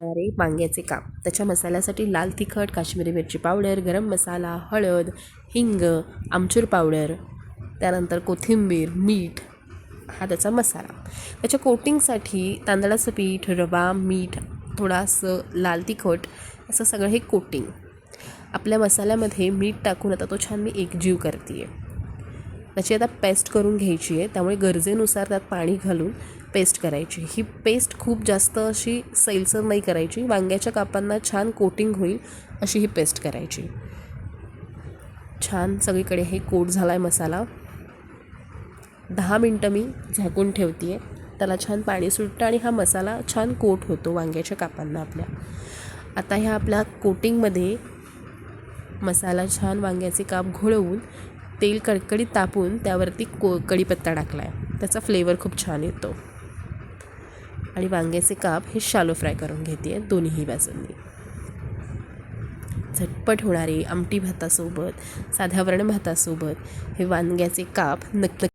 अरे वांग्याचे काम त्याच्या मसाल्यासाठी लाल तिखट काश्मीरी मिरची पावडर गरम मसाला हळद हिंग आमचूर पावडर त्यानंतर कोथिंबीर मीठ हा त्याचा मसाला. त्याच्या कोटिंगसाठी तांदळाचं पीठ रवा मीठ थोडासं लाल तिखट असं सगळं हे कोटिंग. आपल्या मसाल्यामध्ये मीठ टाकून आता तो छान मी एकजीव करते आहे त्याची आता पेस्ट करून घ्यायची आहे. त्यामुळे गरजेनुसार त्यात पाणी घालून पेस्ट करायची. ही पेस्ट खूप जास्त अशी सैलसर नाही करायची. वांग्याच्या कापांना छान कोटिंग होईल अशी ही पेस्ट करायची. छान सगळीकडे हे कोट झाला आहे मसाला. दहा मिनटं मी झाकून ठेवते आहे त्याला छान पाणी सुटतं आणि हा मसाला छान कोट होतो वांग्याच्या कापांना आपल्या. आता ह्या आपल्या कोटिंगमध्ये मसाला छान वांग्याचे काप घोळवून तेल कडकडीत तापून त्यावरती को कढीपत्ता टाकला आहे त्याचा फ्लेवर खूप छान येतो. आणि वांग्याचे काप हे शालो फ्राय करून घेते आहे दोन्हीही बाजूंनी झटपट होणारे आमटी भातासोबत साध्या वरण भातासोबत हे वांग्याचे काप नक्की